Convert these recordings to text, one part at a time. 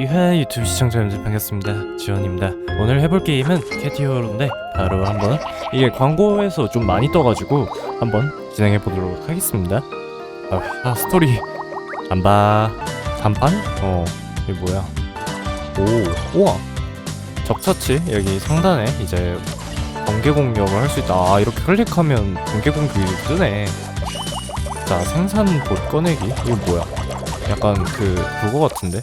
이회 유튜브 시청자 여러분들 반갑습니다. 지원입니다. 오늘 해볼 게임은 캐티어로인데 바로 한번 이게 광고에서 좀 많이 떠가지고 한번 진행해 보도록 하겠습니다. 아, 아, 스토리. 안봐 단판? 어 이게 뭐야? 오 우와. 적처치? 여기 상단에 이제 번개 공격을 할 수 있다. 아 이렇게 클릭하면 번개 공격이 뜨네. 자 생산 봇 꺼내기. 이거 뭐야? 약간 그 그거 같은데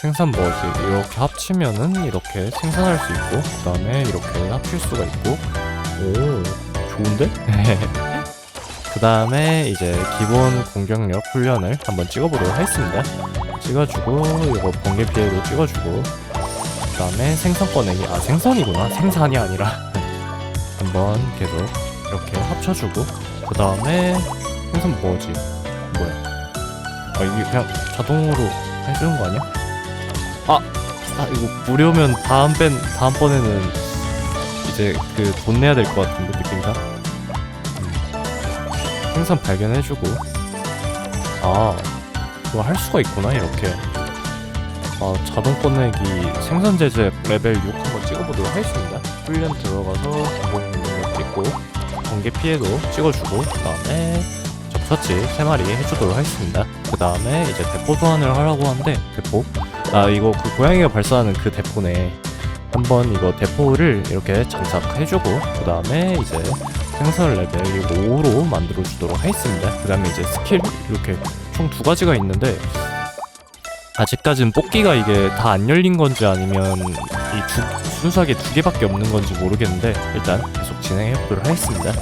생산 뭐지? 이렇게 합치면은 이렇게 생산할 수 있고 그 다음에 이렇게 합칠 수가 있고. 오 좋은데? 그 다음에 이제 기본 공격력 훈련을 한번 찍어보도록 하겠습니다. 찍어주고 이거 번개 피해도 찍어주고. 그 다음에 생선 꺼내기 아 생선이구나. 생산이 아니라. 한번 계속 이렇게 합쳐주고. 그 다음에 생선 뭐지? 뭐야? 아 이게 그냥 자동으로 해주는 거 아니야? 아, 아 이거 무료면 다음 번 다음 번에는 이제 그 돈 내야 될 것 같은데 느낌상. 음. 생선 발견해주고. 아, 이거 할 수가 있구나 이렇게. 아 자동 꺼내기 생선 제재 레벨 6 한번 찍어보도록 하겠습니다. 훈련 들어가서 기본 찍고 번개 피해도 찍어주고 그 다음에 접서치 3마리 해주도록 하겠습니다. 그 다음에 이제 대포 소환을 하라고 하는데 대포 아 이거 그 고양이가 발사하는 그 대포네. 한번 이거 대포를 이렇게 장착해주고 그 다음에 이제 생선 레벨 5로 만들어 주도록 하겠습니다. 그 다음에 이제 스킬 이렇게 총 두 가지가 있는데 아직까진 뽑기가 이게 다 안 열린 건지 아니면 이 두, 순수하게 두 개밖에 없는 건지 모르겠는데 일단 계속 진행해 보도록 하겠습니다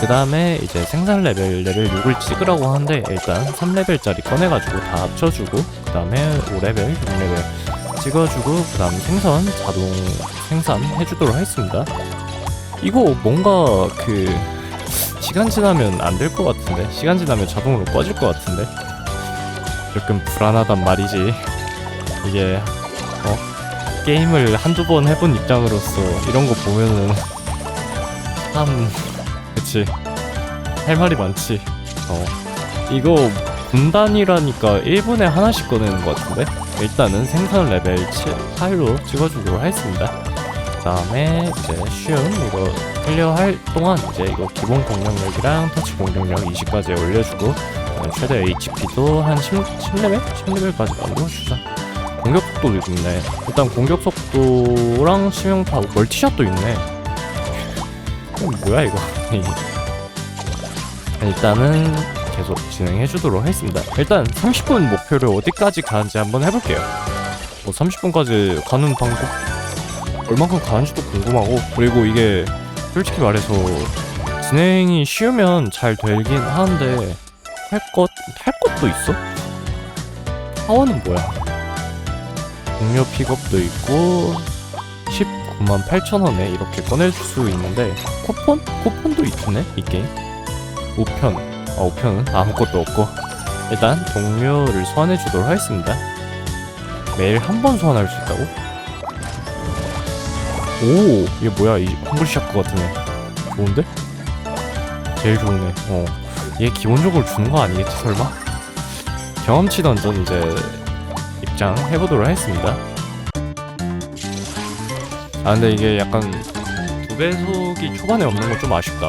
그 다음에 이제 생산 레벨 레벨 6을 찍으라고 하는데 일단 3레벨짜리 꺼내가지고 다 합쳐주고 그 다음에 5레벨, 6레벨 찍어주고 그 다음 생선 자동 생산 해주도록 하겠습니다. 이거 뭔가 그 시간 지나면 안 될 것 같은데? 시간 지나면 자동으로 꺼질 것 같은데? 조금 불안하단 말이지. 이게 어? 게임을 한두 번 해본 입장으로서 이런 거 보면은 참 그치 할 말이 많지. 어. 이거 분단이라니까 1분에 하나씩 꺼내는 것 같은데? 일단은 생산 레벨 7, 8로 찍어주도록 하겠습니다. 그 다음에 이제 쉬운 이거 클리어 할 동안 이제 이거 기본 공격력이랑 터치 공격력 20까지 올려주고 그다음에 최대 HP도 한 10, 10레벨? 10레벨까지 만들어주자. 공격 속도도 있네. 일단 공격 속도랑 치명타 멀티샷도 있네. 뭐야 이거 일단은 계속 진행해 주도록 하겠습니다 일단 30분 목표를 어디까지 가는지 한번 해볼게요 뭐 30분까지 가는 방법 얼만큼 가는지도 궁금하고 그리고 이게 솔직히 말해서 진행이 쉬우면 잘 되긴 하는데 할 것, 할 것도 있어? 타워는 뭐야? 동료 픽업도 있고 19만 8천 원에 이렇게 꺼낼 수 있는데 쿠폰? 쿠폰도 있네 이 게임. 우편. 아 우편은? 아무것도 없고. 일단 동료를 소환해 주도록 하겠습니다. 매일 한 번 소환할 수 있다고? 오 이게 뭐야? 이 홈블샤크 같은 애 좋은데? 제일 좋은 애 어얘 기본적으로 주는 거 아니겠지 설마? 경험치 던전 이제 입장 해보도록 하겠습니다 아 근데 이게 약간 두 배속이 초반에 없는 건 좀 아쉽다.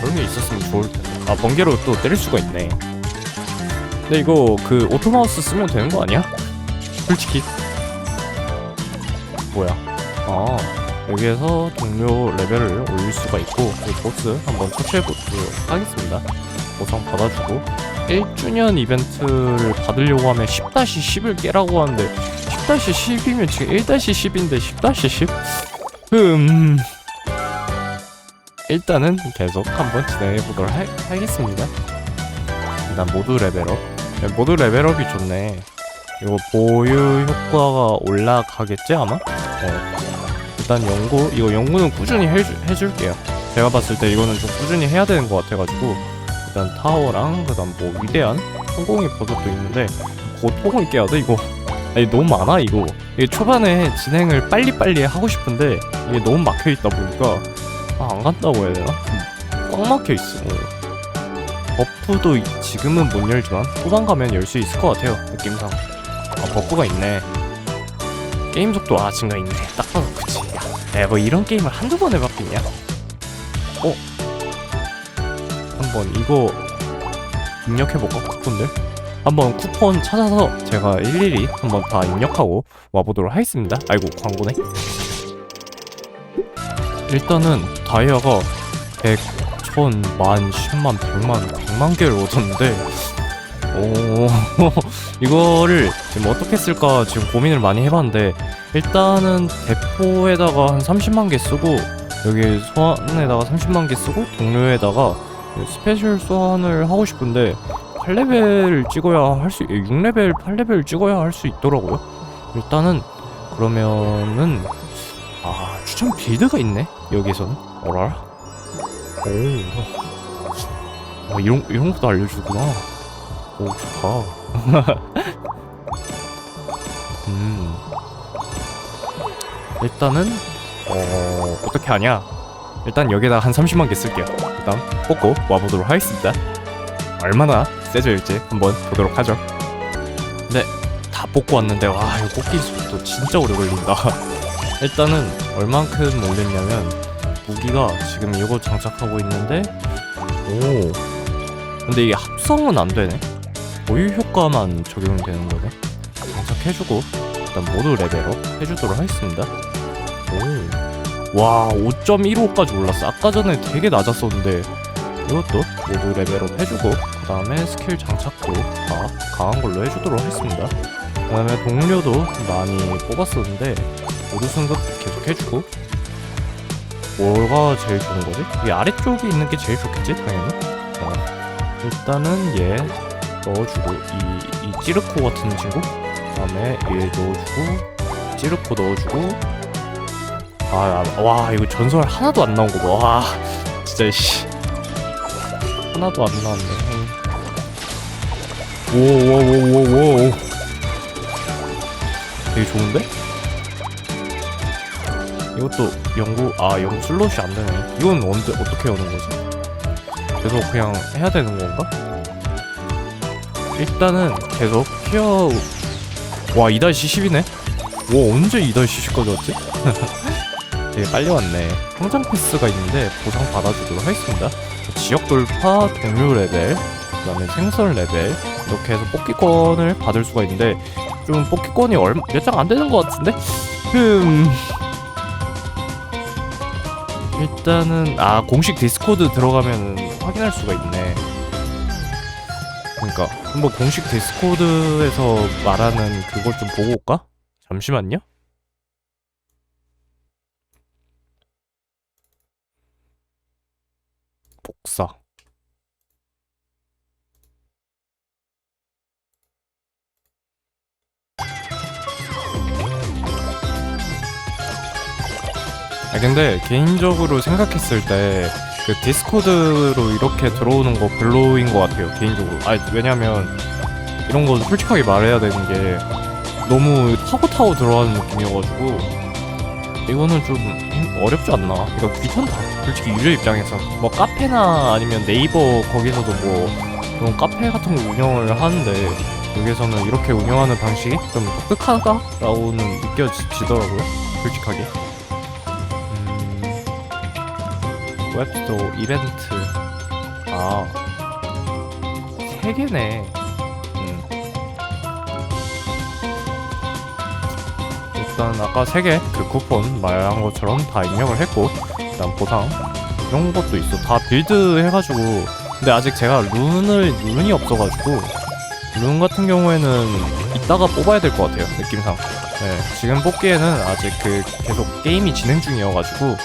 그런 게 있었으면 좋을 텐데. 아 번개로 또 때릴 수가 있네. 근데 이거 그 오토마우스 쓰면 되는 거 아니야? 솔직히? 뭐야? 아 여기에서 동료 레벨을 올릴 수가 있고 이 보스 한번 터치해보도록 하겠습니다. 보상 받아주고. 1주년 이벤트를 받으려고 하면 10-10을 깨라고 하는데 10-10이면 지금 1-10인데 10-10? 음 일단은 계속 한번 진행해 보도록 하, 하겠습니다. 일단 모두 레벨업. 네, 모두 레벨업이 좋네. 이거 보유 효과가 올라가겠지 아마? 네. 일단 연구 이거 연구는 꾸준히 해주, 해줄게요. 제가 봤을 때 이거는 좀 꾸준히 해야 되는 것 같아가지고 일단 타워랑 그 다음 뭐 위대한 성공의 버섯도 있는데 고통을 깨야 돼 이거. 아니 너무 많아 이거. 이게 초반에 진행을 빨리빨리 하고 싶은데 이게 너무 막혀 있다 보니까 아, 안 간다고 해야 되나? 꽉 막혀 있어. 버프도 이- 지금은 못 열지만 후반 가면 열 수 있을 것 같아요. 느낌상. 아 버프가 있네 게임 속도 아 증가 있네 딱 봐도 그치 야뭐 이런 게임을 한두 번 해봤겠냐 어? 한번 이거 입력해볼까 쿠폰들? 한번 쿠폰 찾아서 제가 일일이 한번 다 입력하고 와보도록 하겠습니다. 아이고 광고네. 일단은 다이아가 100, 1000, 만, 10만, 100만, 100만 개를 얻었는데 오 이거를 지금 어떻게 쓸까 지금 고민을 많이 해봤는데 일단은 대포에다가 한 30만 개 쓰고 여기 소환에다가 30만 개 쓰고 동료에다가 스페셜 소환을 하고 싶은데 8레벨을 찍어야 할 수 6레벨 8레벨 찍어야 할 수 있더라고요. 일단은 그러면은 아 추천 빌드가 있네 여기서는. 어라라? 오 아, 이런 이런 것도 알려주구나. 오 좋다. 음. 일단은 어 어떻게 하냐? 일단 여기다 한 30만 개 쓸게요. 일단 뽑고 와보도록 하겠습니다 얼마나 세져일지? 한번 보도록 하죠. 네 다 뽑고 왔는데 와 이거 뽑기 속도 진짜 오래 걸린다. 일단은 얼만큼 올렸냐면 무기가 지금 이거 장착하고 있는데 오. 근데 이게 합성은 안 되네? 보유 효과만 적용되는 거네? 장착해주고 일단 모두 레벨업 해주도록 하겠습니다. 오 와 5.15까지 올랐어. 아까 전에 되게 낮았었는데 이것도 모두 레벨업 해주고 그 다음에 스킬 장착도 다 강한 걸로 해주도록 하겠습니다. 그 다음에 동료도 많이 뽑았었는데 모두 승급 계속 해주고. 뭐가 제일 좋은 거지? 이 아래쪽에 있는 게 제일 좋겠지 당연히? 어, 일단은 얘 넣어주고 이, 이 찌르코 같은 친구? 그 다음에 얘 넣어주고 찌르코 넣어주고. 아, 아, 와 이거 전설 하나도 안 나온 거봐 와 진짜 씨 하나도 안 나왔네 오오오오오 되게 좋은데? 이것도 연구 아 연구 슬롯이 안 되네. 이건 언제 어떻게 오는 거지? 계속 그냥 해야 되는 건가? 일단은 계속 피어 와 2-10이네? 와 언제 2-10까지 왔지? 되게 빨리 왔네. 성장 패스가 있는데 보상 받아주도록 하겠습니다. 지역 돌파, 동료 레벨, 그 다음에 생선 레벨 이렇게 해서 뽑기권을 받을 수가 있는데 좀 뽑기권이 얼마 몇 장 안 되는 것 같은데? 흠. 일단은 아 공식 디스코드 들어가면 확인할 수가 있네. 그러니까 한번 공식 디스코드에서 말하는 그걸 좀 보고 올까? 잠시만요. 복사. 아 근데 개인적으로 생각했을 때 그 디스코드로 이렇게 들어오는 거 별로인 것 같아요 개인적으로 아 왜냐면 이런 건 솔직하게 말해야 되는 게 너무 타고 타고 들어가는 느낌이어가지고 이거는 좀 힘- 어렵지 않나? 이거 귀찮다 솔직히 유저 입장에서. 뭐 카페나 아니면 네이버 거기서도 뭐 그런 카페 같은 거 운영을 하는데 여기서는 이렇게 운영하는 방식이 좀 독특하다라고는 느껴지더라고요 솔직하게. 웹스토어 이벤트. 아 3개네 일단 아까 3개 그 쿠폰 말한 것처럼 다 입력을 했고 일단 보상 이런 것도 있어 다 빌드 해가지고 근데 아직 제가 룬을 룬이 없어가지고 룬 같은 경우에는 이따가 뽑아야 될 것 같아요 느낌상 네, 지금 뽑기에는 아직 그 계속 게임이 진행 중이어가지고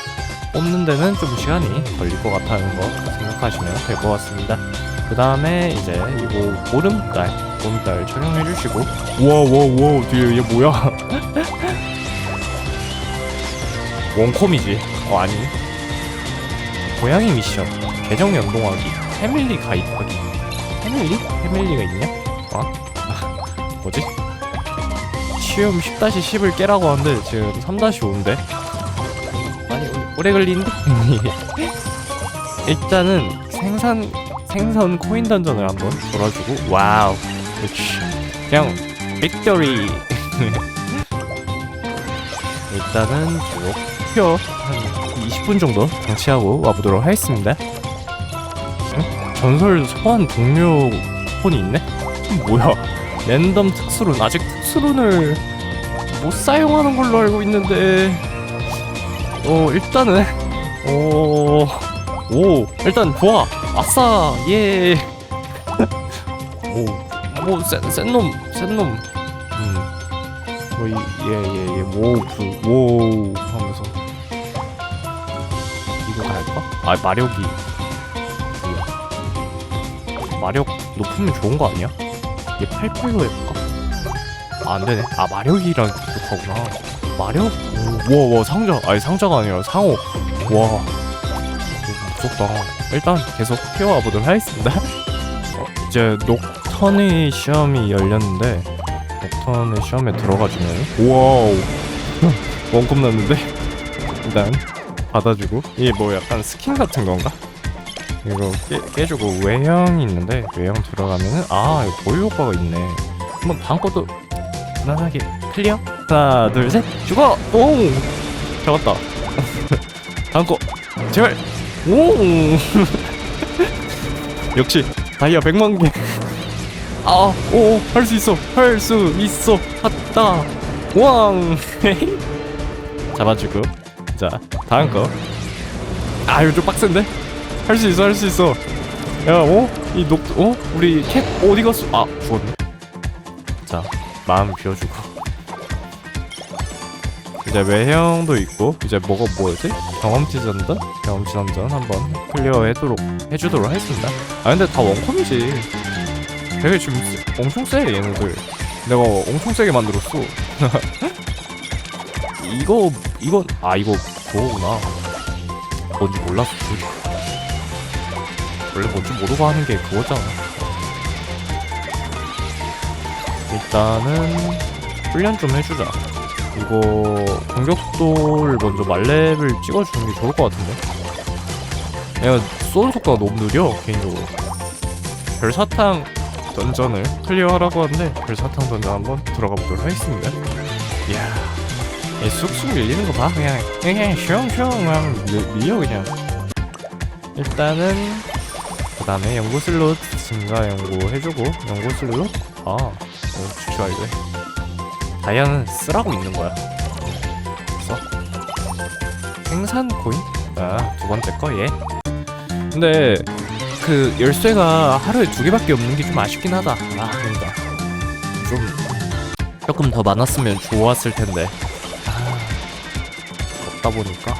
뽑는 데는 좀 시간이 걸릴 것 같다는 거 생각하시면 될 것 같습니다. 그 다음에 이제 이거 보름달, 보름달 착용해 주시고 와와와 뒤에 얘 뭐야? 원콤이지? 어 아니 고양이 미션 계정 연동하기 패밀리 가입하기 패밀리? 패밀리가 있냐? 어? 뭐지? 시험 10-10을 깨라고 하는데 지금 3-5인데 많이 오- 오래 걸리는데? 일단은 생산 생선 코인 던전을 한번 돌아주고 와우 그렇지 그냥 빅토리 일단은 목표 한 20분 정도 장치하고 와보도록 하겠습니다 응? 전설 소환 동료 폰이 있네? 뭐야 랜덤 특수룬 아직 특수룬을 못 사용하는 걸로 알고 있는데 어 일단은 오, 오 일단 좋아 아싸 예 오, 뭐, 센, 센 놈, 센 놈. 음. 뭐, 이, 예, 예, 예, 뭐, 그, 오, 하면서. 이거 갈까? 아, 마력이. 뭐야. 마력 높으면 좋은 거 아니야? 얘 88로 해볼까? 아, 안 되네. 아, 마력이랑 부족하구나. 마력? 오, 와, 와, 상자. 아니, 상자가 아니라 상호. 와. 무섭다. 일단 계속 키워와 보도록 하겠습니다. 어, 이제 녹턴의 시험이 열렸는데 녹턴의 시험에 들어가주면 와우. 원컵 났는데? 일단 받아주고. 이게 뭐 약간 스킨 같은 건가? 이거 깨, 깨주고 외형이 있는데 외형 들어가면은 아 이거 보유 효과가 있네. 한번 다음 것도 무난하게 클리어? 하나 둘 셋 죽어! 오! 잡았다. 다음 거 제발! 오! 역시 다이아 100만 개. 아, 오, 할 수 있어. 할 수 있어. has다. 왕. 잡아주고. 자, 다음 거. 아, 이거 좀 빡센데? 할 수 있어, 할 수 있어. 야, 어? 이 녹, 어? 우리 캡 어디 갔어? 아, 죽었네. 자, 마음 비워주고. 이제 외형도 있고, 이제 뭐가 뭐였지? 경험치 전전? 경험치 전전 한번 클리어 해도록 해주도록 하겠습니다. 아 근데 다 원컴이지. 되게 지금 세- 엄청 세 얘네들. 내가 엄청 세게 만들었어. 이거 이건 아 이거 그거구나. 뭔지 몰랐어. 원래 뭔지 모르고 하는 게 그거잖아. 일단은 훈련 좀 해주자. 이거 공격 속도를 먼저 말렙을 찍어주는 게 좋을 것 같은데. 얘가 쏘는 속도가 너무 느려 개인적으로 별사탕 던전을 클리어하라고 하는데 별사탕 던전 한번 들어가 보도록 하겠습니다. 이야 얘 쑥쑥 밀리는 거 봐. 그냥 그냥 슝슝 밀- 밀려 그냥. 일단은 그 다음에 연구 슬롯 증가 연구 해주고 연구 슬롯? 아 어, 좋아 이거. 다이아는 쓰라고 있는 거야. 써. 생산 코인? 아 두 번째 거 얘. 근데 그 열쇠가 하루에 두 개밖에 없는 게 좀 아쉽긴 하다. 아 그러니까 좀 조금 더 많았으면 좋았을 텐데. 아 없다 보니까.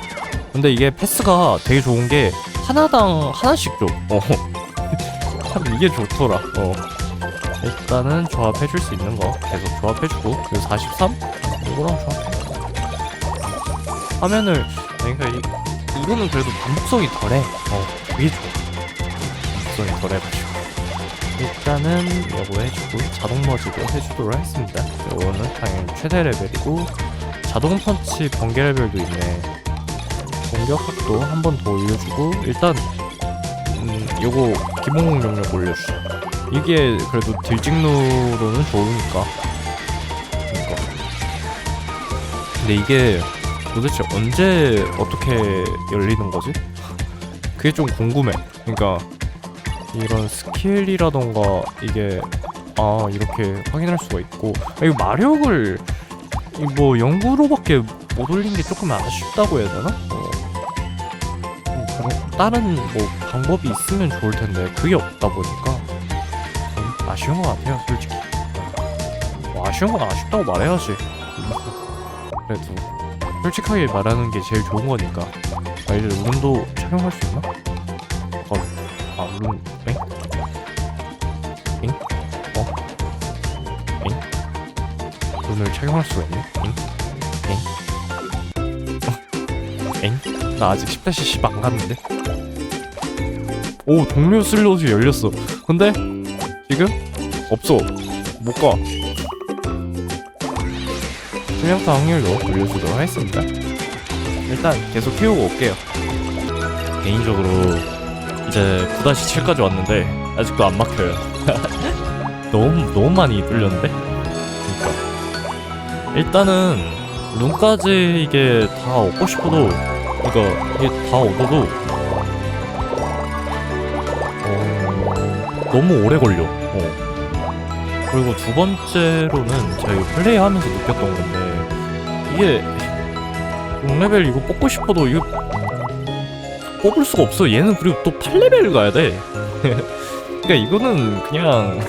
근데 이게 패스가 되게 좋은 게 하나당 하나씩 줘. 어. 참 이게 좋더라. 어. 일단은 조합해줄 수 있는 거 계속 조합해주고 그리고 43 이거랑 조합해. 화면을 그러니까 이, 이거는 그래도 반복성이 덜해. 어, 그게 좋아. 반복성이 덜해가지고. 일단은 요거 해주고 자동 머지도 해주도록 하겠습니다. 요거는 당연히 최대 레벨이고 자동 펀치 번개 레벨도 있네. 공격 속도 한 번 더 올려주고 일단 음 요거 기본 공격력 올려주자. 이게 그래도 딜찍누로는 좋으니까. 그러니까. 근데 이게 도대체 언제 어떻게 열리는 거지? 그게 좀 궁금해. 그러니까 이런 스킬이라던가 이게 아 이렇게 확인할 수가 있고 아, 이거 마력을 이뭐 연구로밖에 못 올린 게 조금 아쉽다고 해야 되나? 어. 음, 그런 다른 뭐 방법이 있으면 좋을 텐데 그게 없다 보니까 좀 아쉬운 것 같아요, 솔직히. 뭐 아쉬운 건 아쉽다고 말해야지. 그래도 솔직하게 말하는 게 제일 좋은 거니까. 아 이제 룬도 착용할 수 있나? 어, 아 룬, 엥? 룬을 착용할 수가 있네? 엥? 엥? 어? 엥? 나 아직 10-10 안 갔는데? 오 동료 슬롯이 열렸어 근데 지금 없어 못 가. 투명타 확률도 올려주도록 하겠습니다. 일단 계속 키우고 올게요. 개인적으로 이제 9-7까지 왔는데 아직도 안 막혀요. 너무 너무 많이 뚫렸는데. 일단은 룬까지 이게 다 얻고 싶어도 그러니까 이게 다 얻어도 어, 너무 오래 걸려. 어. 그리고 두 번째로는 제가 이거 플레이하면서 느꼈던 건데 이게 6레벨 이거 뽑고 싶어도 이거 뽑을 수가 없어. 얘는 그리고 또 8레벨 가야 돼. 그러니까 이거는 그냥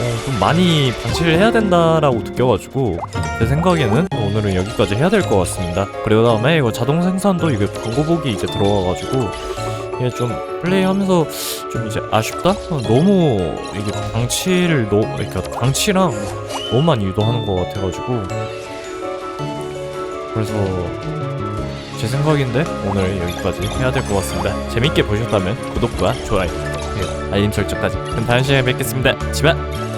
어, 좀 많이 방치를 해야 된다라고 느껴가지고 제 생각에는 오늘은 여기까지 해야 될 것 같습니다. 그리고 다음에 이거 자동 생산도 이게 광고 보기 이제 들어와가지고 이게 좀 플레이하면서 좀 이제 아쉽다? 어, 너무 이게 방치를 너무 그러니까 방치랑 너무 많이 유도하는 것 같아가지고 그래서 제 생각인데 오늘 여기까지 해야 될 것 같습니다. 재밌게 보셨다면 구독과 좋아요, 그리고 알림 설정까지. 그럼 다음 시간에 뵙겠습니다. 지바.